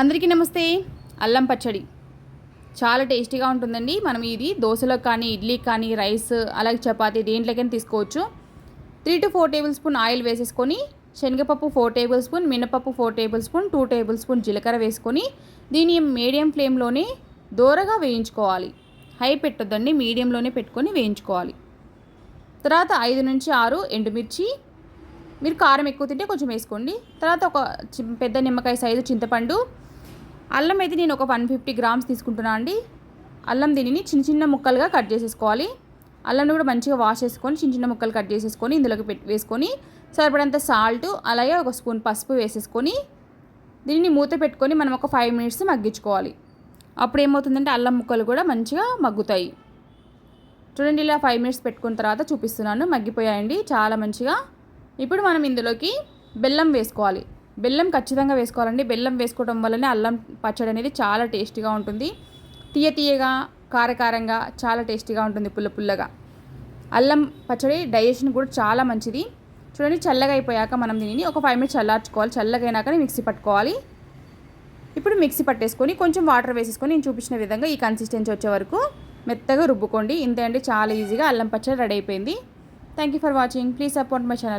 అందరికీ నమస్తే. అల్లం పచ్చడి. చాలా టేస్టీగా ఉంటుందండి. మనం ఇది దోశలకు కానీ ఇడ్లీ కానీ రైస్ అలాగే చపాతీ దేంట్లోకైనా తీసుకోవచ్చు. Three to four tablespoon oil వేసేసుకొని శనగపప్పు ఫోర్ టేబుల్ స్పూన్ మినపప్పు four table spoon two table spoon జీలకర్ర వేసుకొని దీన్ని మీడియం ఫ్లేమ్లోనే దోరగా వేయించుకోవాలి. హై పెట్టొద్దండి మీడియంలోనే పెట్టుకొని వేయించుకోవాలి. తర్వాత ఐదు నుంచి ఆరు ఎండుమిర్చి మీరు కారం ఎక్కువ తింటే కొంచెం వేసుకోండి. తర్వాత ఒక చి- పెద్ద నిమ్మకాయ సైజు చింతపండు. అల్లం అయితే నేను ఒక వన్ ఫిఫ్టీ గ్రామ్స్ తీసుకుంటున్నా అండి. అల్లం దీనిని చిన్న చిన్న ముక్కలుగా కట్ చేసేసుకోవాలి. అల్లం కూడా మంచిగా వాష్ చేసుకొని చిన్న చిన్న ముక్కలు కట్ చేసేసుకొని ఇందులోకి పెట్టి వేసుకొని సరిపడంత సాల్ట్ అలాగే ఒక స్పూన్ పసుపు వేసేసుకొని దీనిని మూత పెట్టుకొని మనం ఒక ఫైవ్ మినిట్స్ మగ్గించుకోవాలి. అప్పుడు ఏమవుతుందంటే అల్లం ముక్కలు కూడా మంచిగా మగ్గుతాయి. చూడండి ఇలా ఫైవ్ మినిట్స్ పెట్టుకున్న తర్వాత చూపిస్తున్నాను. మగ్గిపోయాయండి. చాలా మంచిగా ఇప్పుడు మనం ఇందులోకి బెల్లం వేసుకోవాలి. బెల్లం ఖచ్చితంగా వేసుకోవాలండి. బెల్లం వేసుకోవడం వల్లనే అల్లం పచ్చడి అనేది చాలా టేస్టీగా ఉంటుంది. తీయ తీయగా కారకారంగా చాలా టేస్టీగా ఉంటుంది పుల్ల పుల్లగా. అల్లం పచ్చడి డైజెషన్ కూడా చాలా మంచిది. చూడండి చల్లగా అయిపోయాక మనం దీనిని ఒక ఫైవ్ మినిట్స్ చల్లార్చుకోవాలి. చల్లగైనాకనే మిక్సీ పట్టుకోవాలి. ఇప్పుడు మిక్సీ పట్టేసుకొని కొంచెం వాటర్ వేసేసుకొని నేను చూపించిన విధంగా ఈ కన్సిస్టెన్సీ వచ్చే వరకు మెత్తగా రుబ్బుకోండి. ఇంతే అండి చాలా ఈజీగా అల్లం పచ్చడి రెడీ అయిపోయింది. Thank you for watching please support my channel